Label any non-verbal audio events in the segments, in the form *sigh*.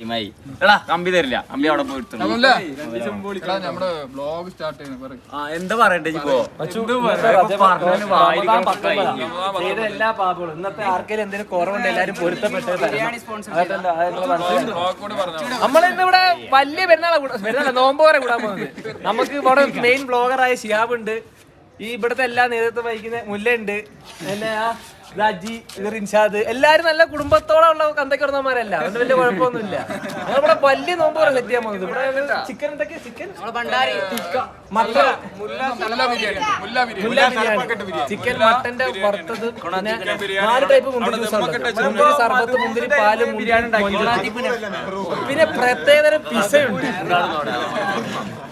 ടീമായി. എടാ കമ്പി തരില്ല. കമ്പി അവിടെ പോയിട്ട് നമ്മുടെ ബ്ലോഗ് സ്റ്റാർട്ട് ചെയ്യുന്നത് എന്താ പറയണ്ടേ ഇപ്പോ എല്ലാ പാപങ്ങളും. ഇന്നത്തെ ആർക്കെങ്കിലും എന്തെങ്കിലും കുറവുണ്ട് എല്ലാരും പൊരുത്തപ്പെട്ട് ബ്ലോഗ് കൂടെ പറഞ്ഞോ. നമ്മളിന്ന് ഇവിടെ വലിയ പെരുന്നാളെ പെരുന്നാളെ നോമ്പ് വരെ കൂടാൻ പോകുന്നത്. നമുക്ക് ഇവിടെ മെയിൻ ബ്ലോഗറായ ഷിയാബ് ഉണ്ട്. ഈ ഇവിടുത്തെ എല്ലാ നേതൃത്വം വഹിക്കുന്ന മുല്ലുണ്ട് പിന്നെ ആ രാജി റിൻഷാദ് എല്ലാരും നല്ല കുടുംബത്തോടെ ഉള്ള കന്തക്കിടന്നമാരല്ല അതുകൊണ്ട് വലിയ കുഴപ്പമൊന്നുമില്ല. നമ്മളിവിടെ വലിയ നോമ്പ് സെറ്റ് ചെയ്യാൻ പോകുന്നത്. ഇവിടെ ചിക്കൻ എന്തൊക്കെയാ? Chicken? Mutton Mulla biryani. Mulla biryani. Mulla biryani. Chicken മട്ടന്റെ പുറത്തത് നാല് ടൈപ്പ് മുന്തിരി ജ്യൂസ് മുന്തിരി സർബത്ത് മുന്തിരി പാൽ മുന്തിരി പിന്നെ പ്രത്യേകതരം പിസ ഉണ്ട്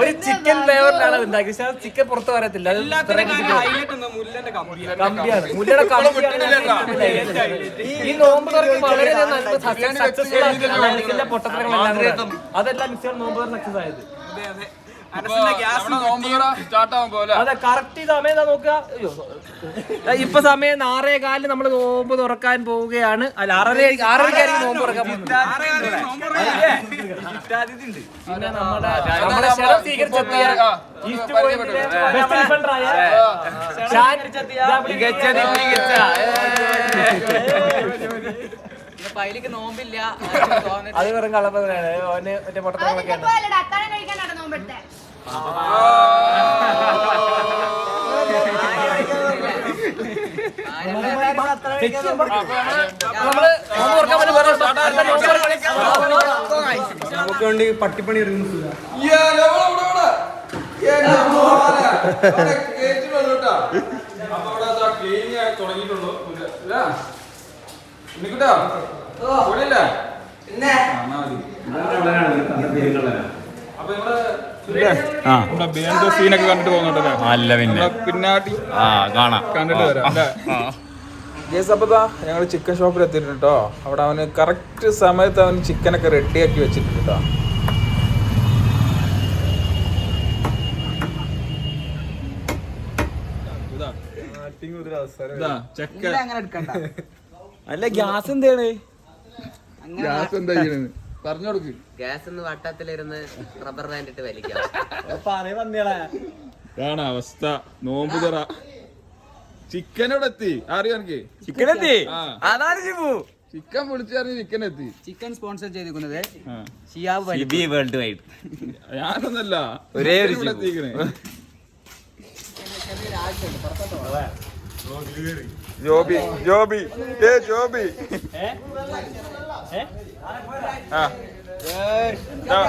ഒരു ചിക്കൻ ഫ്ലേവറിലാണ് അത് ഉണ്ടാക്കിയത്. പക്ഷെ ചിക്കൻ പുറത്ത് പറയത്തില്ല. കമ്പിയാണ്. മുല്ലയുടെ കമ്പിയാണ് ഈ നോമ്പ് തുറക്ക് വളരെ സക്സസ്ഫുൾ പൊട്ടത്തരങ്ങളെല്ലാം. അതെല്ലാം മിസ്സുകൾ നോമ്പ് സക്സസ് ആയത്. അതെ കറക്റ്റ് സമയം നോക്കുക? ഇപ്പൊ സമയം ആറേ കാലിന് നമ്മൾ നോമ്പ് തുറക്കാൻ പോവുകയാണ്. അല്ല ആറര ആറരയ്ക്കായിരിക്കും നോമ്പ് തുറക്കാൻ പോകുന്നത് മികച്ച അത് വെറും കള്ളപ്പതിനാണ്. ഓന് മറ്റേ പൊട്ടത്തങ്ങളൊക്കെ തുറക്കാൻ വേണ്ടി പട്ടിപ്പണി ഇറങ്ങുന്നില്ല നോമ്പ് തുറക്കാൻ സീനൊക്കെ കണ്ടിട്ട് പോകുന്നുണ്ടല്ലേ അല്ല? പിന്നെ. പിന്നാട്ടി ആ കാണാം. കണ്ടിട്ട് വരാം അല്ലേ? ഗേസ് അപ്പോൾ ഞങ്ങൾ ചിക്കൻ ഷോപ്പിൽ എത്തിയിട്ടുണ്ട് കേട്ടോ അവിടെ അവന് കറക്റ്റ് സമയത്ത് അവൻ ചിക്കനൊക്കെ റെഡിയാക്കി വെച്ചിട്ടുണ്ട് കേട്ടോ അല്ല ഗ്യാസ് എന്താണ്? ഗ്യാസ് എന്താ ചെയ്യണെന്ന് പറഞ്ഞു കൊടുക്ക് ഗ്യാസ് ഒന്ന് വട്ടത്തിലിരുന്ന് റബ്ബർ ബാൻഡ് ഇട്ട് വലിക്കാം. ഇതാണ് അവസ്ഥ. നോമ്പ് തുറ. ചിക്കനോട് എത്തി അറിയോ എനിക്ക്? ചിക്കൻ എത്തി ആ. അതാണ് ഷിബു. ചിക്കൻ പൊളിച്ചറിഞ്ഞ് ചിക്കൻ എത്തി ചിക്കൻ സ്പോൺസർ ചെയ്തിരിക്കുന്നത് ആ. ഷിയാബ് വേൾഡ് വൈഡ് ഞാനൊന്നല്ല. ഒരേ ഒരു ഇവിടെ ഷിബു. എത്തിക്കണേ ജോബി ജോബി. ഏ ജോബി. ആ,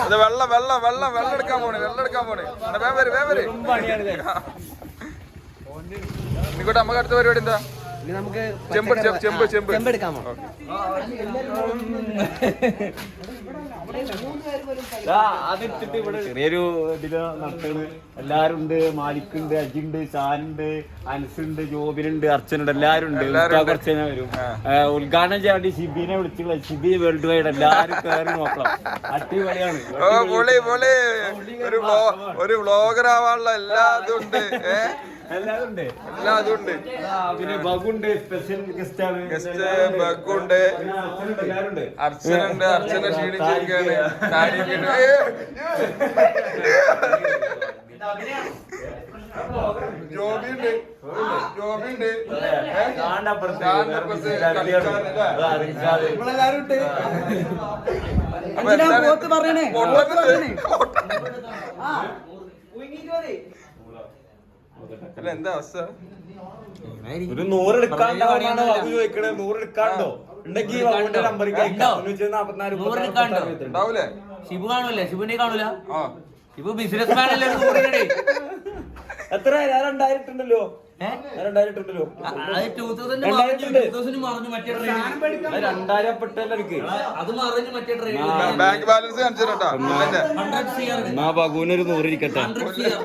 ഇത് വെള്ളം വെള്ളം വെള്ളം വെള്ളം എടുക്കാൻ പോണേ വെള്ളം എടുക്കാൻ പോണേ. വേവര് വേവര് ഇങ്ങോട്ട് നമുക്ക് അടുത്ത പരിപാടി എന്താ? ഇനി നമുക്ക് ചെമ്പ് ചെമ്പ്. ചെമ്പ് ചെമ്പ് ചെമ്പെടുക്കാമോ അതിട്ടിട്ട് ഇവിടെ ചെറിയൊരു ഇതിൽ നടത്തുന്നത് എല്ലാരും ഉണ്ട് മാലിക്കുണ്ട് അജിണ്ട് ഷാനുണ്ട് അനസുണ്ട് ജോബിനുണ്ട് അർച്ചനുണ്ട് എല്ലാരും ഉണ്ട്. അർച്ചന വരും. ഉദ്ഘാടനം ചെയ്യാൻ വേണ്ടി ഷിബിനെ വിളിച്ചുള്ള ഷിബി വേൾഡ് വൈഡ് എല്ലാരും കയറി നോക്കണം. അടിപൊളിയാണ്. ഓ പൊളി പൊളി. ഒരു വ്ലോഗർ ആവാനുള്ള എല്ലാ ഇതും ഉണ്ട്. ഉണ്ട് എല്ലാ പിന്നെ ബഗുണ്ട് സ്പെഷ്യൽ ഗസ്റ്റ് ആണ്. ഗസ്റ്റ് അർച്ചനുണ്ട് അർച്ചന ക്ഷീണിച്ചിരിക്കുകയാണ് ജോബിയുണ്ട്. ജോബിയുണ്ട്. അപ്പൊ എല്ലാരും പൊട്ടത്തിൽ അല്ല എന്താ അവസ്ഥ? ഒരു നൂറ് എടുക്കാണ്ടാവുന്നാണ് ബാബു ചോദിക്കണത് നൂറ് എടുക്കാണ്ടോ? ഉണ്ടെങ്കിൽ ബാബുവിന്റെ എടുക്കാണ്ടോ? ഉണ്ടാവൂലേ? ഷിബു കാണൂലേ? ഷിബുനെ കാണൂല? ആ. ഷിബു ബിസിനസ് മാൻ അല്ലേ എത്ര? ഞാൻ ബാങ്ക് ബാലൻസ് കാണിച്ചിട്ടാ മുല്ലന്റെ ഹൺഡ്രഡ് സിയർ എന്നാ ബഗുവിനൊരു ഇരിക്കട്ടെ. ഹൺഡ്രഡ് സിയർ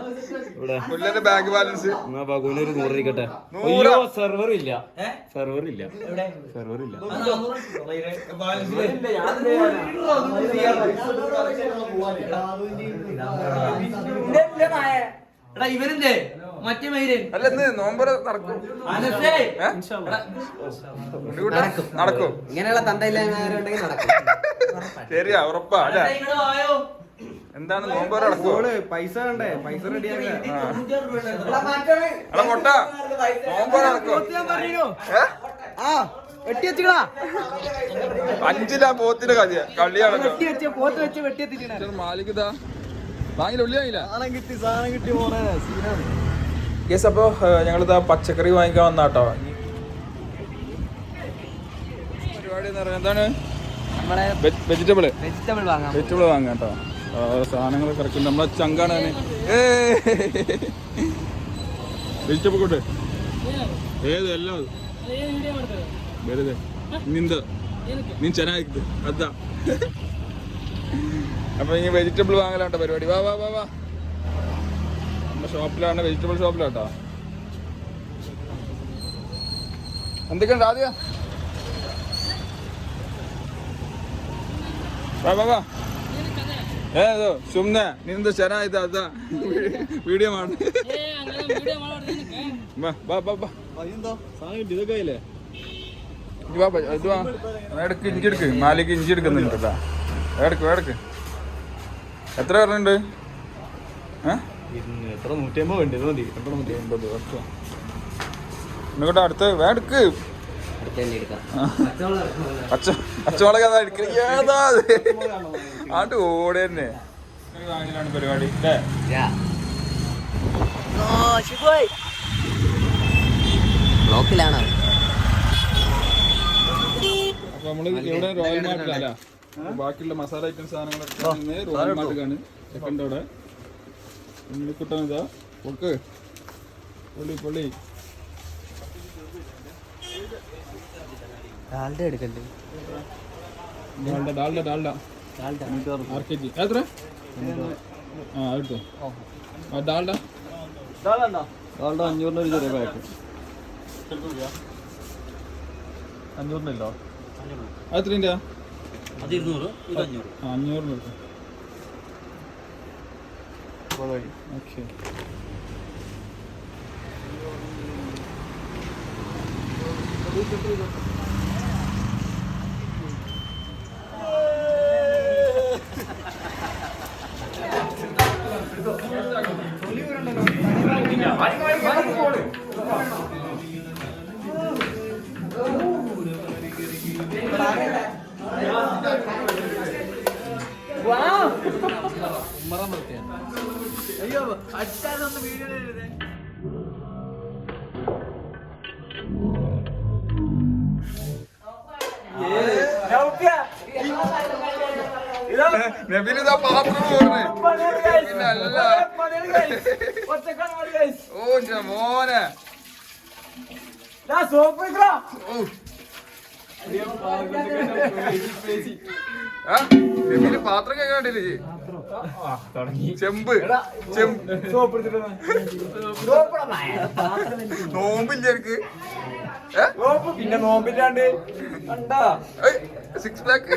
ഇവിടെ. മുല്ലന്റെ ബാങ്ക് ബാലൻസ്. എന്നാ ബഗുവിനൊരു നൂറ് ഇരിക്കട്ടെ. നൂറോ? അയ്യോ സെർവർ ഇല്ല. സെർവർ ഇല്ല. സെർവർ ഇല്ല. ഇവരില്ലേ മറ്റേ അല്ല നോമ്പറ നടക്കും. നടക്കും. ഇങ്ങനെയുള്ള തന്തയില്ലായ്മ നടക്കും. *laughs* ശരിയാ ഉറപ്പാ അല്ല? എന്താണ് നോമ്പറ നടക്കും പൈസ വേണ്ടേ? പൈസ റെഡിയാക്കാം എടാ കൊട്ട നോമ്പറ നടക്കും? ആ അഞ്ചിലാ പോത്തിന്റെ കളിയാ കളിയാണല്ലോ. വെട്ടി വെച്ച പോത്ത് വെച്ച് വാങ്ങില്ല ഉള്ളി വാങ്ങില്ല സാധനം കിട്ടി സാധനം കിട്ടി പോണേ സീനാണ്. യെസ് അപ്പോൾ ഞങ്ങളിതാ പച്ചക്കറി വാങ്ങിക്കാൻ വന്നാട്ടോ. പരിപാടി എന്ന് പറയുന്നത് എന്താണ് നമ്മളെ വെജിറ്റബിൾ വെജിറ്റബിൾ വാങ്ങാം വെജിറ്റബിൾ വാങ്ങാം കേട്ടോ സാധനങ്ങൾ കിടക്കുന്നുണ്ട് നമ്മളെ ചങ്കാണ് വെജിറ്റബിൾ കൂട്ട്. ഏത്? എല്ലാം വെറുതെ. നിന്ത. നീ ചെനായിക്കത് അതാ. അപ്പൊ ഇനി വെജിറ്റബിൾ വാങ്ങലാട്ടോ പരിപാടി? വാ വാ വാ വാ. ഷോപ്പിലാണ് വെജിറ്റബിൾ ഷോപ്പിലാട്ടോ എന്തൊക്കെയുണ്ട് ആദ്യ വാ വാ വാ ಏದು ಸುಮ್ಮನೆ ನಿಂದು ಚೆನ್ನಾಯ್ತು ಅದ ವಿಡಿಯೋ ಮಾಡಿ ಬಾ ಬಾ ಬಾ ಬಾ ഇത് കയ്യില്ലേ ഇത് വാ ഇത് വാ എടുക്ക് ഇഞ്ചി എടുക്ക് മാലിക്ക് ഇഞ്ചി എടുക്കുന്നുണ്ട് കേട്ടാ എടുക്ക് എടുക്ക് എത്ര പറഞ്ഞിട്ടുണ്ട് ഏഹ് എത്ര നൂറ്റമ്പത് വേണ്ടി മതി. എത്ര നൂറ്റി ഓക്കെ എന്നിട്ട് അടുത്ത് വേടക്ക് പച്ചമുളക് അതാ എടുക്കണ ഏതാ അത്? ആണ്ട് ഓടെ തന്നെ പരിപാടി അല്ലേ? ബ്ലോക്കിലാണോ? അപ്പൊ നമ്മൾ ഇവിടെ റോയൽ മാർട്ടിലല്ല ബാക്കിയുള്ള മസാല ഐറ്റം സാധനങ്ങളൊക്കെ റോയൽ മാർട്ടിലാണ് ചെക്കന്റെ അവിടെ. ഉണ്ണിക്കുട്ടൻ ഇതാ. പൊക്ക് പൊള്ളി പൊള്ളി. ഡാൽഡ എടുക്കണ്ടേ? Dalda Dalda Dalda. R K G എത്ര ആ എടുത്തു. ആ ഡാൽഡ. ഡാൽഡ അഞ്ഞൂറിന് ഒരു ചെറിയ പാക്ക്. അഞ്ഞൂറിനില്ലോ എത്രന്റെ അത് ഇരുന്നൂറ് ഇത് അഞ്ഞൂറ്. ആ അഞ്ഞൂറിന് എടുത്തോ ഓക്കെ നബിലിതാ പാത്രം പിന്നെ അല്ല. ഓ മോനെ. നബിൽ പാത്രം കേൾക്കാണ്ടില്ലേ ചെമ്പ്. ചെമ്പ്. നോമ്പില്ല എനിക്ക്? പിന്നെ നോമ്പില്ലാണ്ട് സിക്സ് പാക്ക്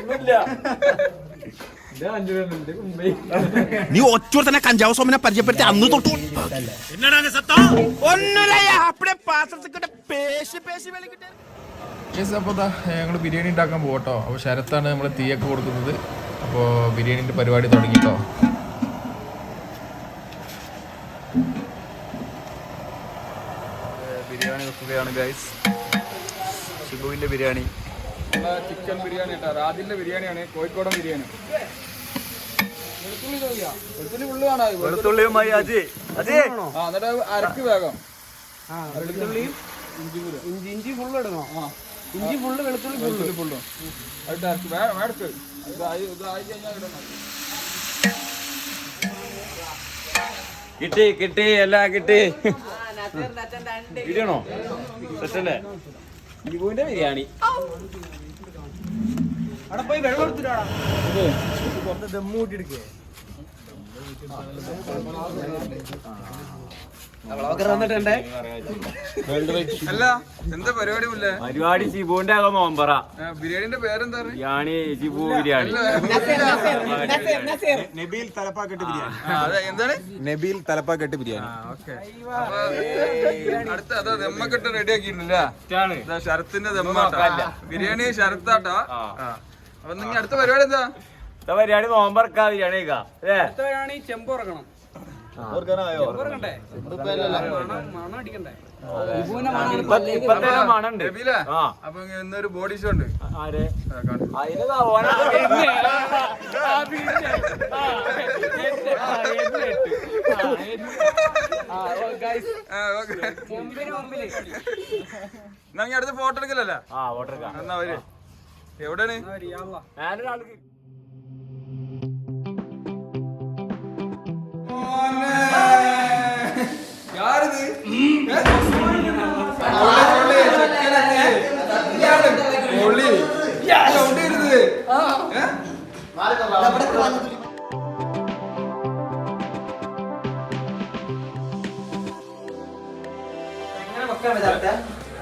നീ ഒറ്റ തന്നെ കഞ്ചാവ് സോമനെ പരിചയപ്പെടുത്തി അന്ന് തൊട്ടു. ഞങ്ങൾ അപ്പോൾ ഞങ്ങൾ ബിരിയാണി ഉണ്ടാക്കാൻ പോകട്ടോ അപ്പോൾ ശരത്താണ് നമ്മൾ തീയൊക്കെ കൊടുക്കുന്നത്. അപ്പോൾ ബിരിയാണിന്റെ പരിപാടി തുടങ്ങിട്ടോ. ബിരിയാണി വെക്കുകയാണ് ഗൈസ് ഷിബുവിന്റെ ബിരിയാണി. ചിക്കൻ ബിരിയാണി കേട്ടോ. റാദിന്റെ ബിരിയാണിയാണ് കോഴിക്കോടൻ ബിരിയാണി. വെളുത്തുള്ളി ഫുള്ള് കാണാ വെളുത്തുള്ളിയുമായി അജി. അജി. ആ എന്നിട്ട് അരക്ക് വേഗം. വെളുത്തുള്ളിയും ഇഞ്ചി ഇഞ്ചി ഫുള്ള് ഇടണോ? ഇഞ്ചി ഫുള്ള് വെളുത്തുള്ളി വെളുത്തുള്ളി ഫുള്ളും അരക്ക്. വേടക്ക് ഇതായി ഇതായി കഴിഞ്ഞാൽ ഇടണം. കിട്ടി കിട്ടി എല്ലാം കിട്ടി. ഇടണോ സെറ്റല്ലേ ഷിബുവിന്റെ ബിരിയാണി. അവിടെ പോയി വെള്ളം എടുത്തിട്ടാടാ കുറച്ച് ദമ്മൂട്ടി എടുക്കേ വന്നിട്ടുണ്ടേ അല്ല എന്താ പരിപാടി മുല്ലേ? പരിപാടി ജിബുവിന്റെ ആകെ നോമ്പറ. ബിരിയാണിന്റെ പേരെന്താ ബിരിയാണി ജിബു ബിരിയാണി. നബീൽ തലപ്പാക്കെട്ട് ബിരിയാണി. അതെ എന്താണ്? നബീൽ തലപ്പാക്കെട്ട് ബിരിയാണി. ഓക്കെ. അടുത്ത അതാ ദമ്മക്കെട്ട് റെഡി ആക്കിയിട്ടുണ്ടല്ലേ ഇതാ ശരത്തിന്റെ ദമ്മാട്ടാ ബിരിയാണി ശരത്താട്ടാ. അപ്പൊ നിങ്ങൾ അടുത്ത പരിപാടി എന്താ? പരിപാടി നോമ്പറക്കാ ബിരിയാണി കഴിക്കാ അല്ലേ? ചെമ്പ് ഉറക്കണം ഉറക്കണ്ടേ മണം മണം അടിക്കണ്ടേ? ഇപ്പത്തെ മണുണ്ട് നബീലേ ആ. അപ്പൊ ഇന്നൊരു ബോഡി ഷോ ഉണ്ട്. ആരെ. ഓനാ എന്നെ. അടുത്ത ഫോട്ടോ എടുക്കലല്ലേ? ആ എന്നാ എവിടെയാണ്? ഞാനൊരാൾക്ക്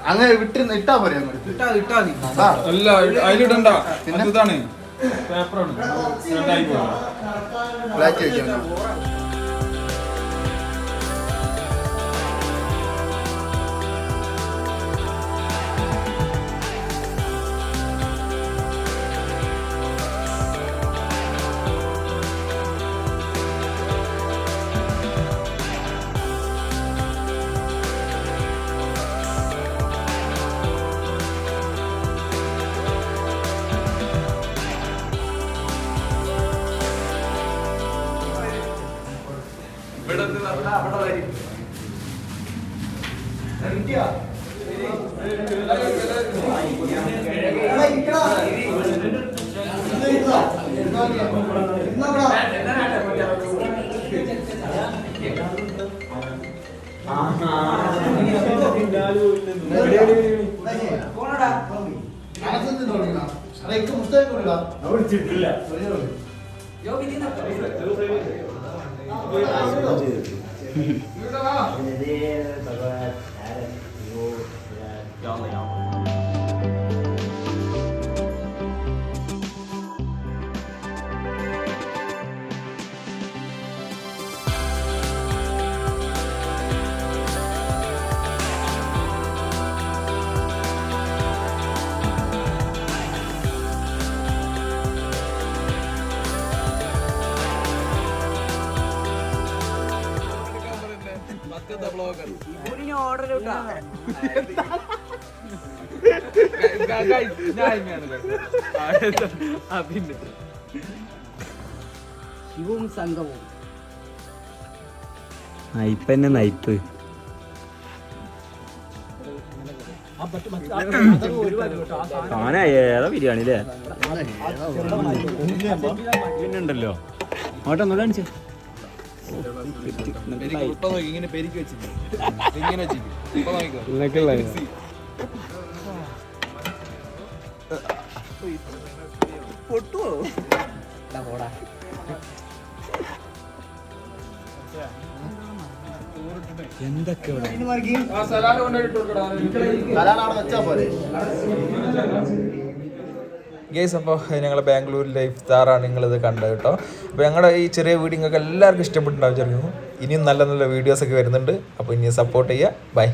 അങ്ങനെ വിട്ടിരുന്ന് ഇട്ടാ പോരെ അല്ല അതിലിടണ്ട. ഇതാണ് പേപ്പറാണ്. ബ്ലാക്ക് വെക്കാം വിട്ട് ഇട്ടാ പോരെ അങ്ങോട്ട് അല്ല അതിലിടണ്ട ഇതാണ് *laughs* പേപ്പറാണ് ബ്ലാക്ക് വെക്കാം ശിവും സംഘവും. നയിപ്പ് ആനാ ഏതാ ബിരിയാണി അല്ലേ പിന്നെ ഉണ്ടല്ലോ. അങ്ങോട്ട് ഒന്നുകൂടെ കാണിച്ചേ. ഇങ്ങനെ പെരുക്കി വെച്ചിട്ട്. ഇങ്ങനെ വെച്ചിട്ട്. എന്തൊക്കെ സലാഡ് കൊണ്ടുപോയിട്ട് കൊടുക്കടാ. കലാനാണ് വെച്ചാ പോരെ? ഗേസ് അപ്പോൾ ഞങ്ങൾ ബാംഗ്ലൂരിലെ ഇഫ്താറാണ് നിങ്ങളിത് കണ്ടത് കേട്ടോ. അപ്പോൾ ഞങ്ങളുടെ ഈ ചെറിയ വീഡിയോ നിങ്ങൾക്ക് എല്ലാവർക്കും ഇഷ്ടപ്പെട്ടുണ്ടാവും ചെറിയ ഇനിയും നല്ല നല്ല വീഡിയോസൊക്കെ വരുന്നുണ്ട്. അപ്പോൾ ഇനി സപ്പോർട്ട് ചെയ്യുക ബൈ